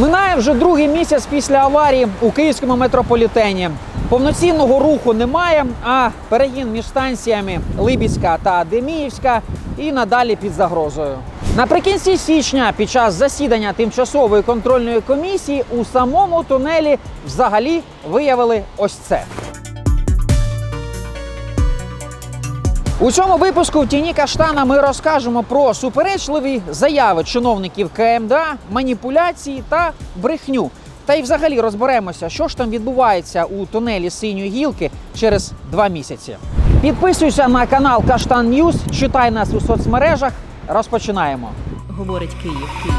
Минає вже другий місяць після аварії у київському метрополітені. Повноцінного руху немає, а перегін між станціями Либіська та Деміївська і надалі під загрозою. Наприкінці січня, під час засідання тимчасової контрольної комісії, у самому тунелі взагалі виявили ось це. У цьому випуску в тіні каштана ми розкажемо про суперечливі заяви чиновників КМДА, маніпуляції та брехню. Та й взагалі розберемося, що ж там відбувається у тунелі синьої гілки через два місяці. Підписуйся на канал Каштан Ньюз, читай нас у соцмережах. Розпочинаємо. говорить Київ, Київ,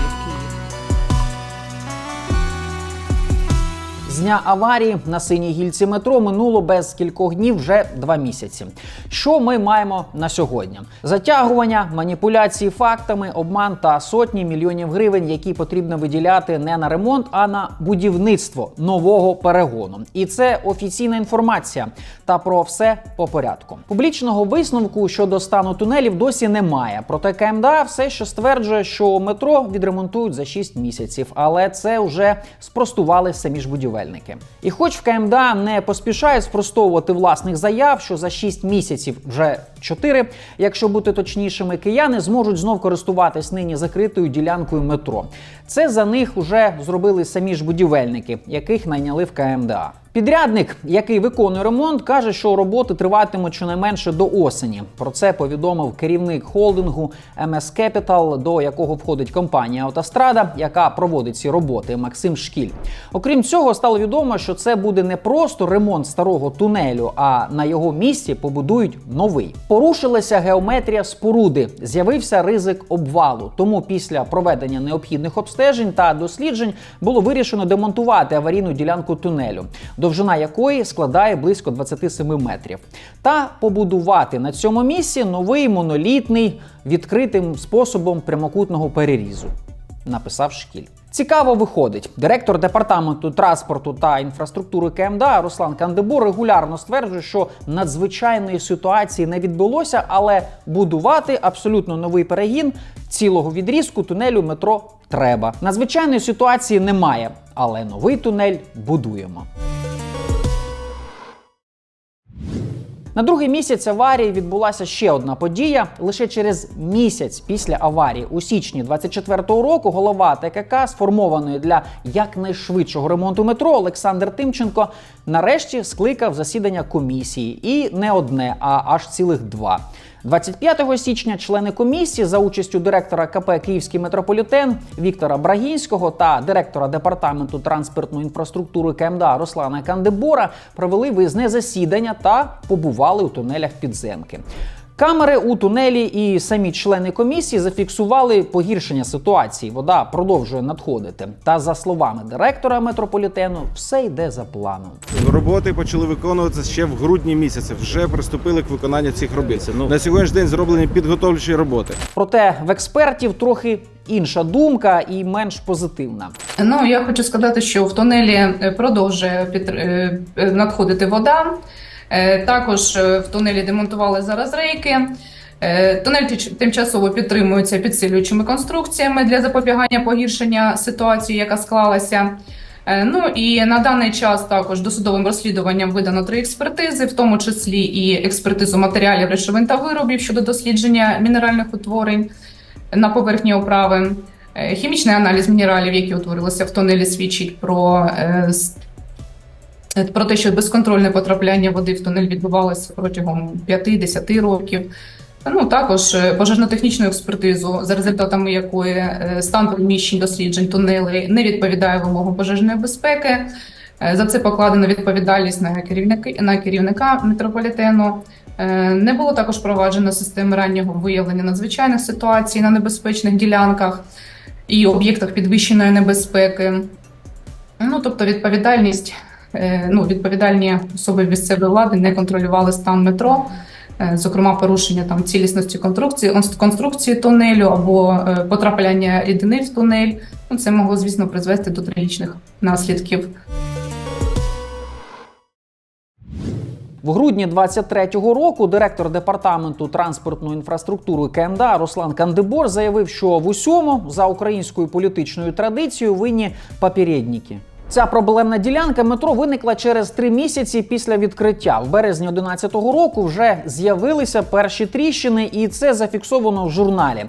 З дня аварії на синій гільці метро минуло без кількох днів вже два місяці. Що ми маємо на сьогодні? Затягування, маніпуляції фактами, обман та сотні мільйонів гривень, які потрібно виділяти не на ремонт, а на будівництво нового перегону. І це офіційна інформація. Та про все по порядку. Публічного висновку щодо стану тунелів досі немає. Проте КМДА все ще стверджує, що метро відремонтують за 6 місяців, але це вже спростували самі ж будівельники. І хоч в КМДА не поспішає спростовувати власних заяв, що за 6 місяців вже 4, якщо бути точнішими, кияни зможуть знов користуватись нині закритою ділянкою метро. Це за них вже зробили самі ж будівельники, яких найняли в КМДА. Підрядник, який виконує ремонт, каже, що роботи триватимуть щонайменше до осені. Про це повідомив керівник холдингу MS Capital, до якого входить компанія Автострада, яка проводить ці роботи Максим Шкіль. Окрім цього, стало відомо, що це буде не просто ремонт старого тунелю, а на його місці побудують новий. Порушилася геометрія споруди, з'явився ризик обвалу. Тому після проведення необхідних обстежень та досліджень було вирішено демонтувати аварійну ділянку тунелю довжина якої складає близько 27 метрів, та побудувати на цьому місці новий монолітний відкритим способом прямокутного перерізу. Написав шкіль. Цікаво виходить. Директор департаменту транспорту та інфраструктури КМДА Руслан Кандебур регулярно стверджує, що надзвичайної ситуації не відбулося, але будувати абсолютно новий перегін цілого відрізку тунелю метро треба. Надзвичайної ситуації немає, але новий тунель будуємо. На другий місяць аварії відбулася ще одна подія. Лише через місяць після аварії, у січні 24-го року, голова ТКК, сформованої для якнайшвидшого ремонту метро Олександр Тимченко, нарешті скликав засідання комісії. І не одне, а аж цілих два. 25 січня члени комісії за участю директора КП Київський метрополітен Віктора Брагінського та директора департаменту транспортної інфраструктури КМДА Руслана Кандебора провели виїзне засідання та побували у тунелях підземки. Камери у тунелі і самі члени комісії зафіксували погіршення ситуації. Вода продовжує надходити. Та за словами директора метрополітену, все йде за планом. Роботи почали виконуватися ще в грудні місяці. Вже приступили к виконанню цих робіт. На сьогоднішній день зроблені підготовчі роботи. Проте в експертів трохи інша думка і менш позитивна. Ну я хочу сказати, що в тунелі е, продовжує підтр- е, е, надходити вода. Е, Також е, в тунелі демонтували зараз рейки. Е, Тунель тимчасово підтримується підсилюючими конструкціями для запобігання погіршення ситуації, яка склалася. Ну і на даний час також досудовим розслідуванням видано три експертизи, в тому числі і експертизу матеріалів речовин та виробів щодо дослідження мінеральних утворень на поверхні оправи. Хімічний аналіз мінералів, які утворилися в тунелі, свідчить про, про те, що безконтрольне потрапляння води в тунель відбувалося протягом 5-10 років. Ну також е, пожежно-технічну експертизу, за результатами якої е, стан приміщень досліджень тунелей не відповідає вимогам пожежної безпеки. Е, За це покладено відповідальність на керівники на керівника метрополітену. Е, Не було також проваджено системи раннього виявлення надзвичайних ситуацій на небезпечних ділянках і об'єктах підвищеної небезпеки. Ну тобто відповідальність, е, ну відповідальні особи місцевої влади не контролювали стан метро, е, зокрема порушення там цілісності конструкції, конструкції тунелю або е, потрапляння рідини в тунель. Ну це могло, звісно, призвести до трагічних наслідків. В грудні 23-го року директор департаменту транспортної інфраструктури КМДА Руслан Кандибор заявив, що в усьому за українською політичною традицією винні попередники. Ця проблемна ділянка метро виникла через три місяці після відкриття. В березні 2011 року вже з'явилися перші тріщини, і це зафіксовано в журналі.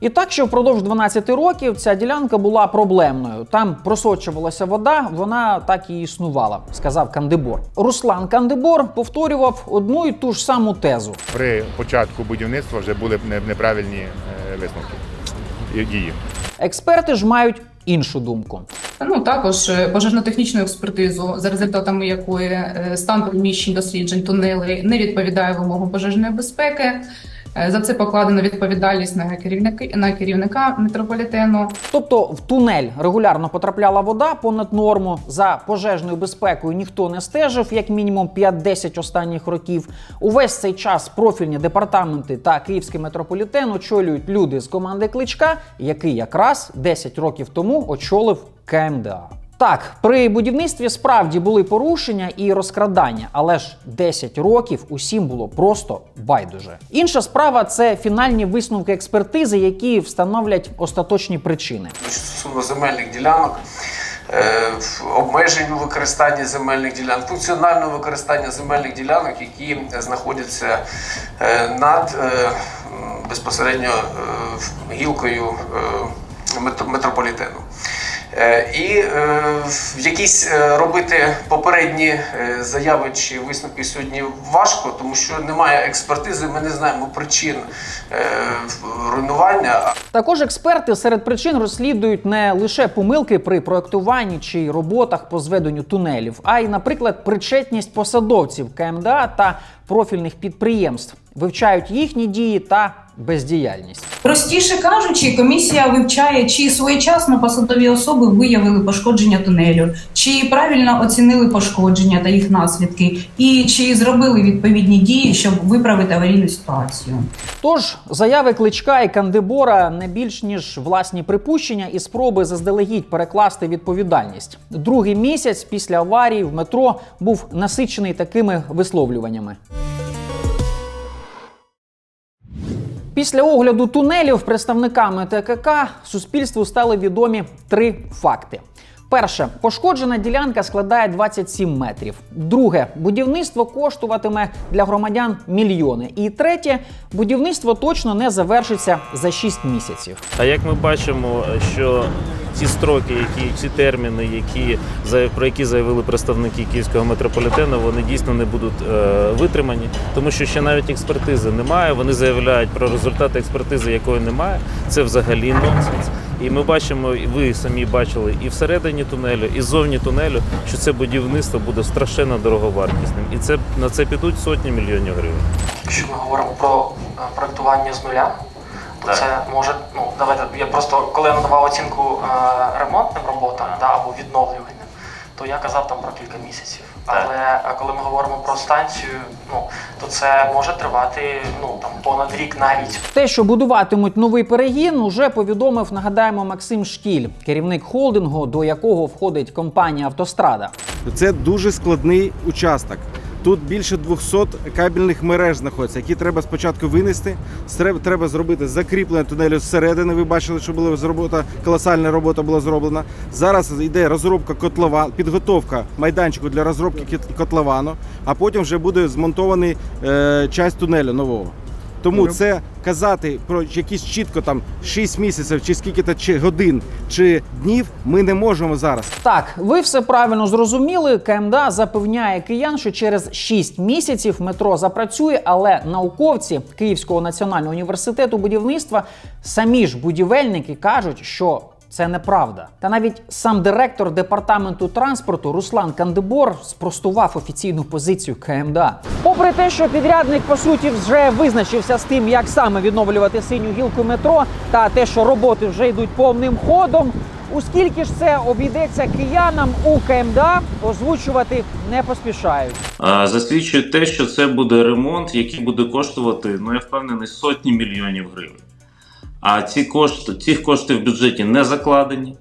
І так, що впродовж 12 років ця ділянка була проблемною. Там просочувалася вода, вона так і існувала, сказав Кандибор. Руслан Кандибор повторював одну і ту ж саму тезу. При початку будівництва вже були неправильні е, висновки дії. Експерти ж мають іншу думку. Ну також е, пожежно-технічну експертизу, за результатами якої е, стан приміщень досліджень тунелей не відповідає вимогам пожежної безпеки. Е, За це покладено відповідальність на керівника на керівника метрополітену. Тобто в тунель регулярно потрапляла вода понад норму. За пожежною безпекою ніхто не стежив, як мінімум 5-10 останніх років. Увесь цей час профільні департаменти та київський метрополітен очолюють люди з команди Кличка, який якраз 10 років тому очолив КМДА. Так, при будівництві справді були порушення і розкрадання, але ж 10 років усім було просто байдуже. Інша справа це фінальні висновки експертизи, які встановлять остаточні причини. стосовно земельних ділянок, е, обмежень у використанні земельних ділянок, функціонального використання земельних ділянок, які знаходяться е, над е, безпосередньо е, гілкою е, метрополітену. Е, І е, якісь е, робити попередні заяви чи висновки сьогодні важко, тому що немає експертизи, ми не знаємо причин руйнування. Також експерти серед причин розслідують не лише помилки при проектуванні чи роботах по зведенню тунелів, а й, наприклад, причетність посадовців КМДА та профільних підприємств, вивчають їхні дії та бездіяльність. Простіше кажучи, комісія вивчає, чи своєчасно посадові особи виявили пошкодження тунелю, чи правильно оцінили пошкодження та їх наслідки, і чи зробили відповідні дії, щоб виправити аварійну ситуацію. Тож заяви кличка і Кандибора не більш ніж власні припущення і спроби заздалегідь перекласти відповідальність. Другий місяць після аварії в метро був насичений такими висловлюваннями. Після огляду тунелів представниками ТКК суспільству стали відомі три факти. Перше, пошкоджена ділянка складає 27 метрів. Друге, будівництво коштуватиме для громадян мільйони. І третє, будівництво точно не завершиться за 6 місяців. А як ми бачимо, що ці строки, які ці терміни, які про які заявили представники київського метрополітену, вони дійсно не будуть е, витримані, тому що ще навіть експертизи немає. Вони заявляють про результати експертизи, якої немає. Це взагалі нонсенс. І ми бачимо, і ви самі бачили і всередині тунелю, і ззовні тунелю, що це будівництво буде страшенно дороговартісним, і це на це підуть сотні мільйонів гривень. Якщо ми говоримо про е, проектування з нуля, то Так. це може, ну давайте я просто коли я надавав оцінку е, ремонтним роботам да, або відновлюванням, то я казав там про кілька місяців. Але е, коли ми говоримо про станцію, ну то це може тривати ну там понад рік навіть. Те, що будуватимуть новий перегін, уже повідомив, нагадаємо, Максим Шкіль, керівник холдингу, до якого входить компанія Автострада. Це дуже складний участок. Тут більше 200 кабельних мереж знаходиться, які треба спочатку винести. Треба, зробити закріплення тунелю зсередини. Ви бачили, що була робота, колосальна робота була зроблена. Зараз йде розробка котлова, підготовка майданчику для розробки котловану, а потім вже буде змонтований е, часть тунелю нового. Тому це казати про якісь чітко там 6 місяців чи скільки то чи годин чи днів ми не можемо зараз. Так, ви все правильно зрозуміли. КМДА запевняє киян, що через 6 місяців метро запрацює, але науковці Київського національного університету будівництва самі ж будівельники кажуть, що. Це неправда. Та навіть сам директор департаменту транспорту Руслан Кандибор спростував офіційну позицію КМДА. Попри те, що підрядник по суті вже визначився з тим, як саме відновлювати синю гілку метро, та те, що роботи вже йдуть повним ходом, у скільки ж це обійдеться киянам у КМДА, озвучувати не поспішають. А, Засвідчує те, що це буде ремонт, який буде коштувати, ну я впевнений, сотні мільйонів гривень. А ці кошти, ці кошти в бюджеті не закладені.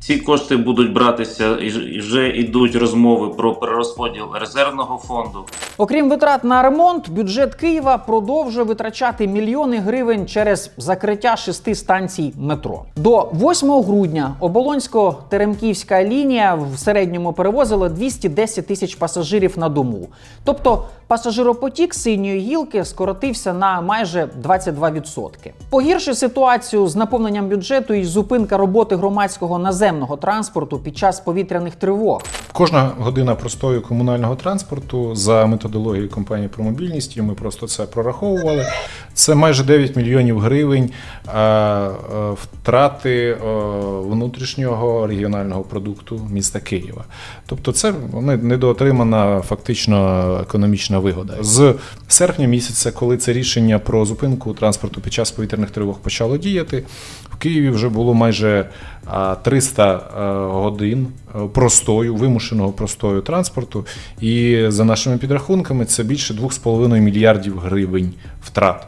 Ці кошти будуть братися і вже йдуть розмови про перерозподіл резервного фонду. Окрім витрат на ремонт, бюджет Києва продовжує витрачати мільйони гривень через закриття шести станцій метро. До 8 грудня Оболонсько-Теремківська лінія в середньому перевозила 210 тисяч пасажирів на дому. Тобто пасажиропотік синьої гілки скоротився на майже 22%. Погіршує ситуацію з наповненням бюджету і зупинка роботи громадського наземного транспорту під час повітряних тривог. Кожна година простою комунального транспорту за методологією компанії про мобільність, і ми просто це прораховували. Це майже 9 мільйонів гривень е, е, втрати е, внутрішнього регіонального продукту міста Києва. Тобто, це не- недоотримана фактично економічна вигода. З серпня місяця, коли це рішення про зупинку транспорту під час повітряних тривог почало діяти, Києві вже було майже 300 е, годин е, простою, вимушеного простою транспорту. І за нашими підрахунками, це більше 2,5 мільярдів гривень втрат.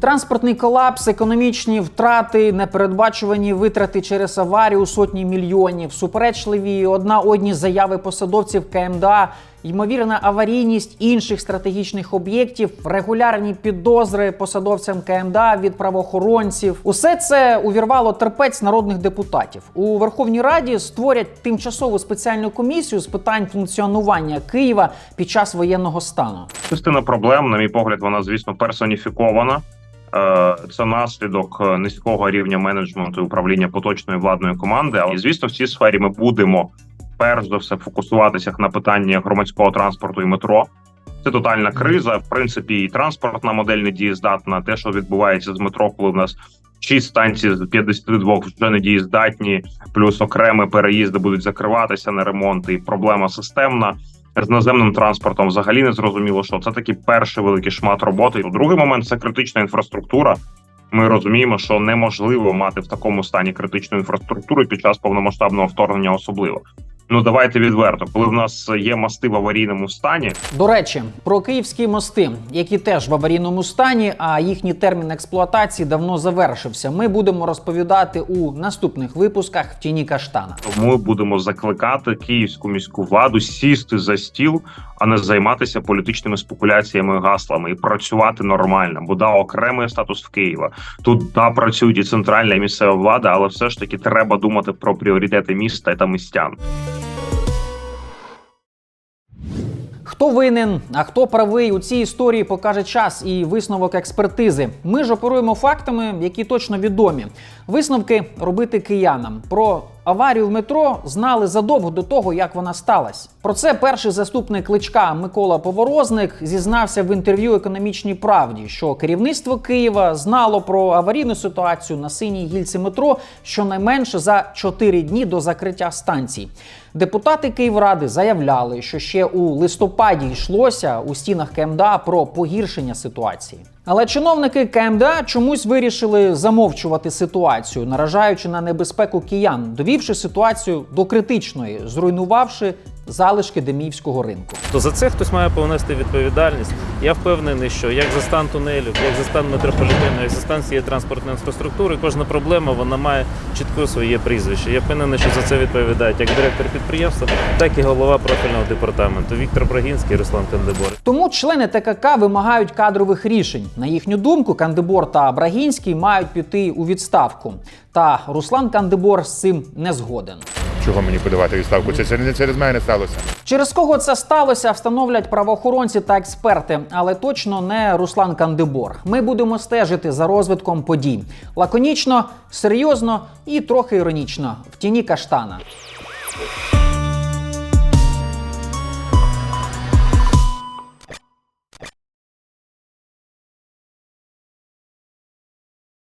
Транспортний колапс, економічні втрати, непередбачувані витрати через аварію сотні мільйонів, суперечливі одна одні заяви посадовців КМДА, ймовірна аварійність інших стратегічних об'єктів, регулярні підозри посадовцям КМДА від правоохоронців. Усе це увірвало терпець народних депутатів. У Верховній Раді створять тимчасову спеціальну комісію з питань функціонування Києва під час воєнного стану. Частина проблем, на мій погляд, вона звісно персоніфікована. Е, Це наслідок е, низького рівня менеджменту і управління поточної владної команди. Але звісно, в цій сфері ми будемо перш за все фокусуватися на питанні громадського транспорту і метро. Це тотальна криза. В принципі, і транспортна модель не дієздатна. Те, що відбувається з метро, коли в нас 6 станцій з 52 вже не дієздатні, плюс окремі переїзди будуть закриватися на ремонт, і проблема системна. З наземним транспортом взагалі не зрозуміло, що це такий перший великий шмат роботи. Другий момент це критична інфраструктура. Ми розуміємо, що неможливо мати в такому стані критичну інфраструктуру під час повномасштабного вторгнення, особливо. Ну давайте відверто, коли в нас є мости в аварійному стані, До речі, про київські мости, які теж в аварійному стані, а їхній термін експлуатації давно завершився. Ми будемо розповідати у наступних випусках в тіні каштана. ми будемо закликати київську міську владу сісти за стіл, а не займатися політичними спекуляціями гаслами і працювати нормально. Бо да, окремий статус в Києва. Тут да працюють і центральна і місцева влада, але все ж таки треба думати про пріоритети міста та містян. Хто винен, а хто правий у цій історії покаже час і висновок експертизи. Ми ж оперуємо фактами, які точно відомі. Висновки робити киянам. Про аварію в метро знали задовго до того, як вона сталася. Про це перший заступник кличка Микола Поворозник зізнався в інтерв'ю економічній правді, що керівництво Києва знало про аварійну ситуацію на синій гільці метро щонайменше за 4 дні до закриття станцій. Депутати Київради заявляли, що ще у листопаді йшлося у стінах КМДА про погіршення ситуації. Але чиновники КМДА чомусь вирішили замовчувати ситуацію, наражаючи на небезпеку киян, довівши ситуацію до критичної, зруйнувавши залишки деміївського ринку. То за це хтось має понести відповідальність. Я впевнений, що як за стан тунелю, як за стан метрополітену, як за стан цієї транспортної інфраструктури, кожна проблема вона має чітко своє прізвище. Я впевнений, що за це відповідають як директор підприємства, так і голова профільного департаменту Віктор Брагінський, Руслан Кандебор. Тому члени ТКК вимагають кадрових рішень. На їхню думку, Кандибор та Брагінський мають піти у відставку. Та Руслан Кандибор з цим не згоден. Чого мені подавати відставку? Це, не через мене сталося. Через кого це сталося, встановлять правоохоронці та експерти, але точно не Руслан Кандибор. Ми будемо стежити за розвитком подій лаконічно, серйозно і трохи іронічно в тіні каштана.